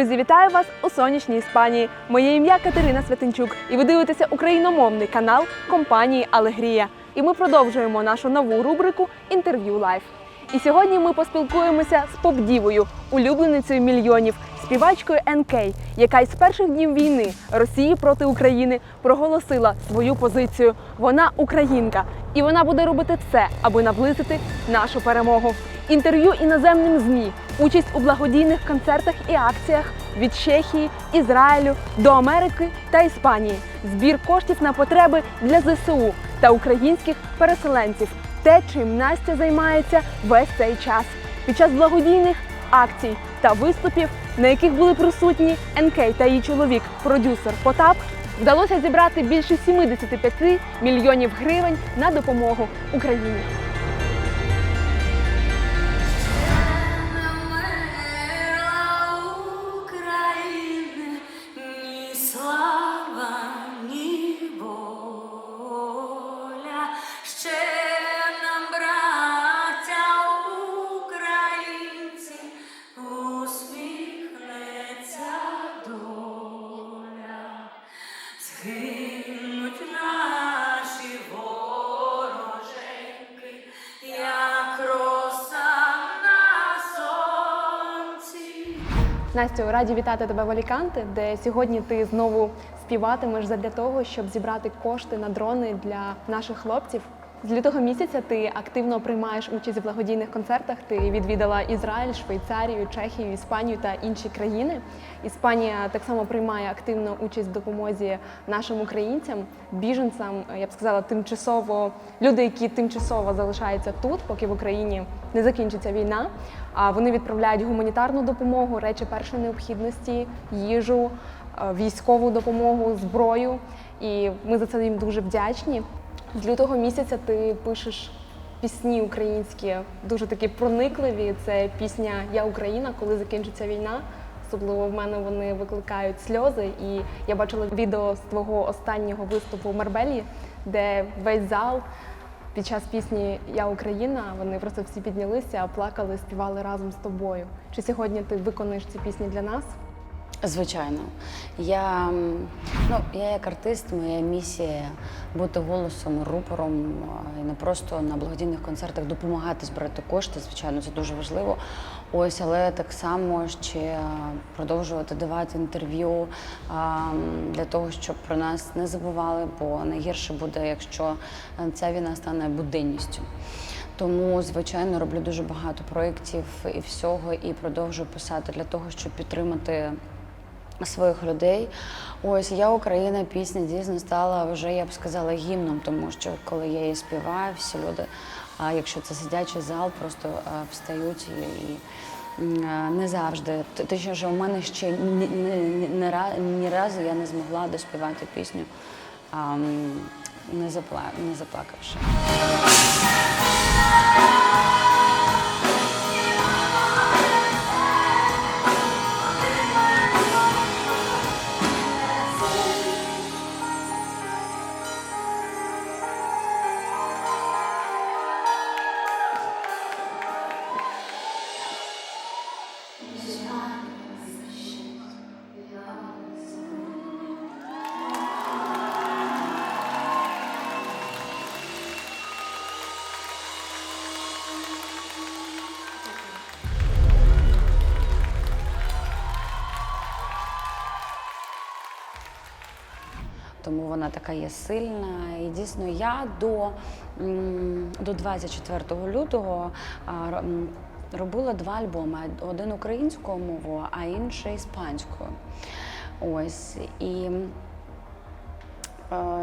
Друзі, вітаю вас у сонячній Іспанії. Моє ім'я Катерина Святинчук, і ви дивитеся україномовний канал компанії Алегрія. І ми продовжуємо нашу нову рубрику Інтерв'ю Лайф. І сьогодні ми поспілкуємося з поп-дівою, улюбленицею мільйонів, співачкою НК, яка із перших днів війни Росії проти України проголосила свою позицію. Вона українка, і вона буде робити все, аби наблизити нашу перемогу. Інтерв'ю іноземним ЗМІ, участь у благодійних концертах і акціях від Чехії, Ізраїлю до Америки та Іспанії, збір коштів на потреби для ЗСУ та українських переселенців. Те, чим Настя займається весь цей час під час благодійних акцій та виступів, на яких були присутні НК та її чоловік, продюсер Потап, вдалося зібрати більше 75 мільйонів гривень на допомогу Україні. Настю, раді вітати тебе в Аліканте, де сьогодні ти знову співатимеш задля того, щоб зібрати кошти на дрони для наших хлопців. З лютого місяця ти активно приймаєш участь у благодійних концертах. Ти відвідала Ізраїль, Швейцарію, Чехію, Іспанію та інші країни. Іспанія так само приймає активну участь в допомозі нашим українцям, біженцям. Я б сказала, тимчасово люди, які тимчасово залишаються тут, поки в Україні не закінчиться війна. А вони відправляють гуманітарну допомогу, речі першої необхідності, їжу, е, військову допомогу, зброю. І ми за це їм дуже вдячні. З лютого місяця ти пишеш пісні українські, дуже такі проникливі. Це пісня Я Україна, коли закінчиться війна. Особливо в мене вони викликають сльози. І я бачила відео з твого останнього виступу в Марбелі, де весь зал під час пісні Я Україна вони просто всі піднялися, плакали, співали разом з тобою. Чи сьогодні ти виконуєш ці пісні для нас? Звичайно, я, ну, я як артист, моя місія бути голосом, рупором і не просто на благодійних концертах допомагати збирати кошти. Звичайно, це дуже важливо. Ось, але так само ще продовжувати давати інтерв'ю для того, щоб про нас не забували, бо найгірше буде, якщо е, ця війна стане буденністю. Тому, звичайно, роблю дуже багато проєктів і всього, і продовжую писати для того, щоб підтримати своїх людей. Ось я Україна пісня дійсно стала вже, я б сказала, гімном, тому що коли я її співаю, всі люди, а якщо це сидячий зал, просто е, встають і. е, Не завжди. Т- Те, що у мене ще ні, ні, ні, ні разу я не змогла доспівати пісню, а, не, запла, не заплакавши. Вона така є сильна. І дійсно я до, до 24 лютого робила два альбоми: один українською мовою, а інший іспанською. Ось. І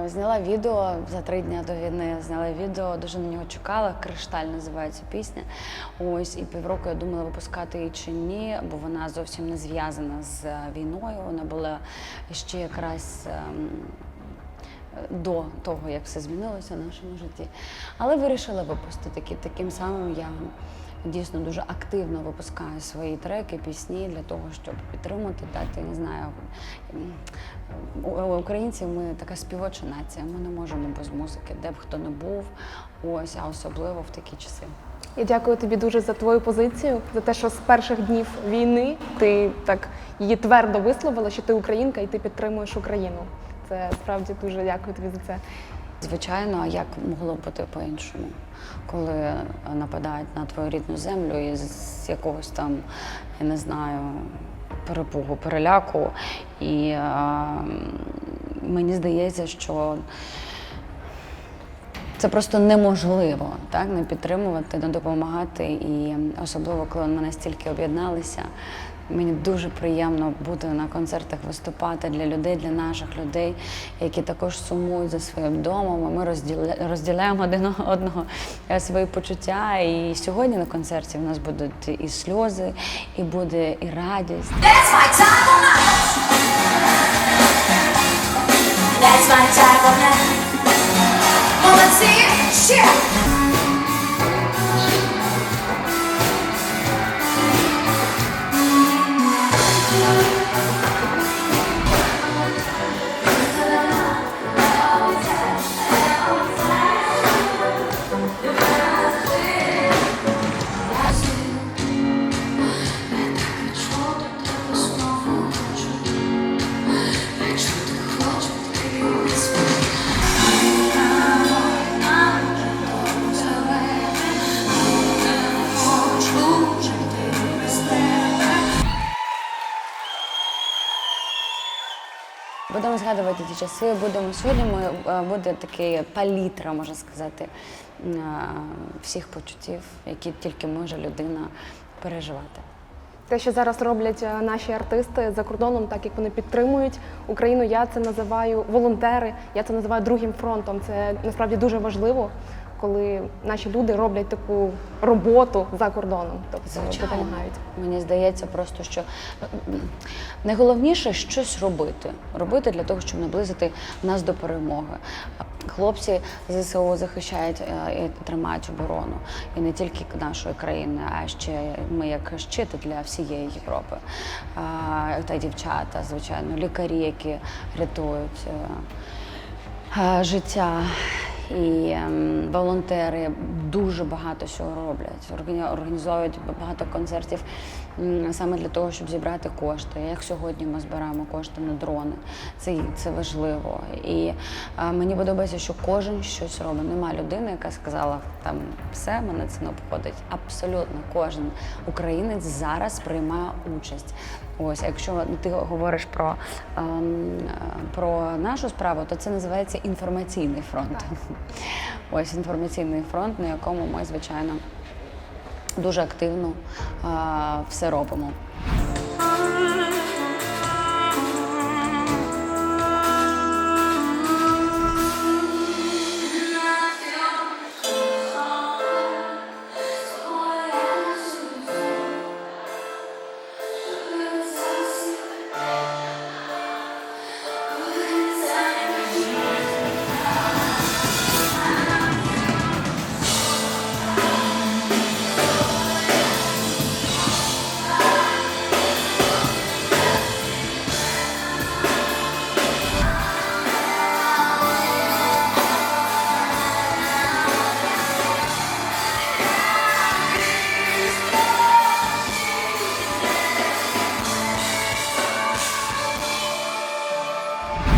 Зняла відео за три дні до війни. Зняла відео, дуже на нього чекала. Кришталь називається пісня. Ось і півроку я думала випускати її чи ні, бо вона зовсім не зв'язана з е, війною. Вона була ще якраз. ем, До того, як все змінилося в нашому житті. Але вирішила випустити. Таким самим я дійсно дуже активно випускаю свої треки, пісні для того, щоб підтримати, дати, не знаю. у Українців ми така співоча нація. Ми не можемо без музики, де б хто не був. Ось, а особливо в такі часи. Я дякую тобі дуже за твою позицію, за те, що з перших днів війни ти так її твердо висловила, що ти українка і ти підтримуєш Україну. Це справді дуже дякую тобі за це. Звичайно, а як могло бути по-іншому, коли нападають на твою рідну землю і з якогось там, я не знаю, перепугу, переляку. І е, мені здається, що це просто неможливо так, не підтримувати, не допомагати. І особливо, коли ми настільки об'єдналися. Мені дуже приємно бути на концертах, виступати для людей, для наших людей, які також сумують за своїм домом. Ми розділя- розділяємо один одного е, свої почуття. І сьогодні на концерті в нас будуть і сльози, і буде і радість. That's my of night. That's my type of see it? Shit! Часи. Будемо сьогодні. Ми е, буде такий палітра, можна сказати, е, всіх почуттів, які тільки може людина переживати. Те, що зараз роблять е, наші артисти за кордоном, так як вони підтримують Україну, я це називаю волонтери, я це називаю другим фронтом. Це насправді дуже важливо, коли наші люди роблять таку роботу за кордоном, тобто Звичайно. допомагають. Мені здається, просто що найголовніше щось робити. Робити для того, щоб наблизити нас до перемоги. Хлопці ЗСУ захищають е, і тримають оборону. І не тільки нашої країни, а ще ми як щит для всієї Європи. Та дівчата, звичайно, лікарі, які рятують. е, е, життя. І ем, волонтери дуже багато всього роблять. Органі- Організовують багато концертів саме для того, щоб зібрати кошти. Як сьогодні ми збираємо кошти на дрони. Це, це важливо. І е, мені подобається, що кожен щось робить. Нема людини, яка сказала там все, мене це не обходить. Абсолютно кожен українець зараз приймає участь. Ось, якщо ти говориш про, ем, е, про нашу справу, то це називається інформаційний фронт. Ось інформаційний фронт, на якому ми, звичайно, дуже активно все робимо.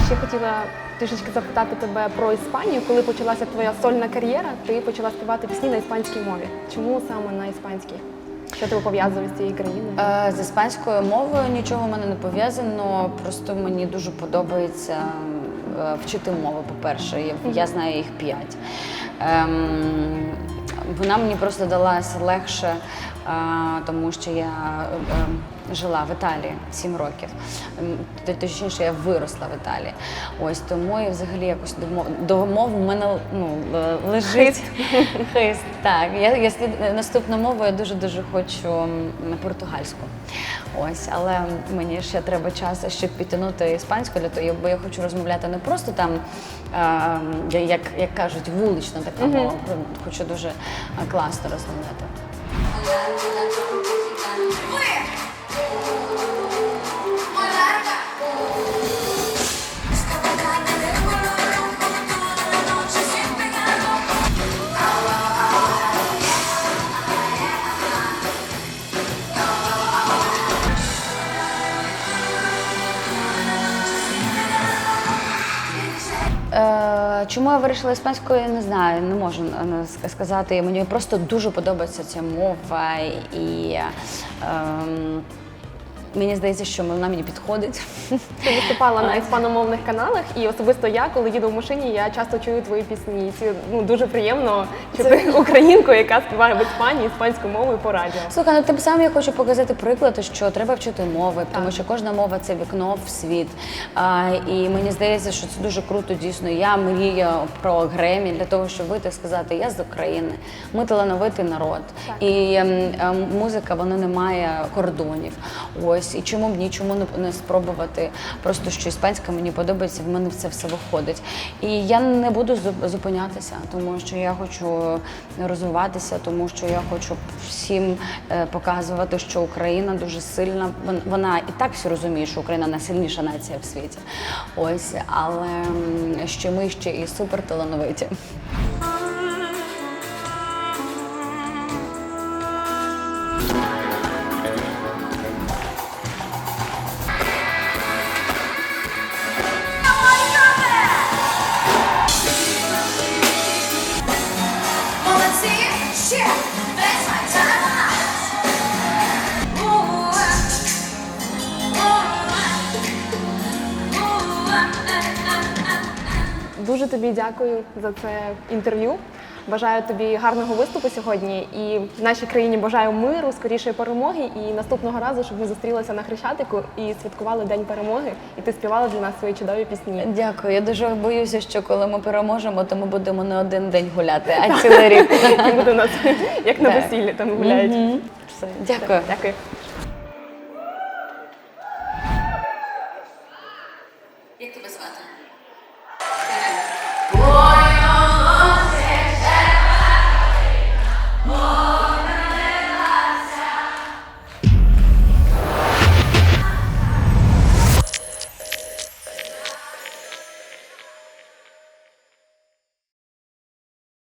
Ще хотіла трішечки запитати тебе про Іспанію. Коли почалася твоя сольна кар'єра, ти почала співати пісні на іспанській мові. Чому саме на іспанській? Що тебе пов'язує з цією країною? Е, З іспанською мовою нічого в мене не пов'язано. Просто мені дуже подобається е, вчити мови, по-перше. Я, знаю їх п'ять. Ем, вона мені просто далася легше, е, тому що я е, жила в Італії 7 років. Ем, Точніше, я виросла в Італії. Ось тому і взагалі якось до мов, до мов в мене ну, лежить хист. Так, я, я слід- наступну мову я дуже дуже хочу португальську. Ось, але мені ще треба час, щоб підтягнути іспанську для того, бо я хочу розмовляти не просто там, е, як, як кажуть, вулична така мова. Хочу дуже е, класно Чому я вирішила іспанською, я не знаю, не можу е, сказати. Мені просто дуже подобається ця мова, і ем, мені здається, що вона мені підходить. Ти виступала на іспаномовних каналах, і особисто я, коли їду в машині, я часто чую твої пісні. І Це ну дуже приємно чути українку, яка співає в Іспанії іспанською мовою по радіо. Слухай, ну тим самим я хочу показати приклад, що треба вчити мови, тому що кожна мова це вікно в світ. А, і мені здається, що це дуже круто. Дійсно, я мрію про Гремі для того, щоб вийти і сказати, я з України, ми талановитий народ. І ем, ем, музика вона не має кордонів. Ось і чому б ні, чому не, спробувати просто що іспанська мені подобається, в мене це все виходить. І я не буду зупинятися, тому що я хочу розвиватися, тому що я хочу всім е, показувати, що Україна дуже сильна. Вона і так всі розуміє, що Україна найсильніша нація в світі. Ось, але що ми ще і супер талановиті. Дуже тобі дякую за це інтерв'ю. Бажаю тобі гарного виступу сьогодні і в нашій країні бажаю миру, скорішої перемоги. І наступного разу, щоб ми зустрілися на Хрещатику і святкували День перемоги, і ти співала для нас свої чудові пісні. Дякую. Я дуже боюся, що коли ми переможемо, то ми будемо не один день гуляти, а цілий рік. Буде нас як на весіллі там гуляють. Все, Дякую. Дякую.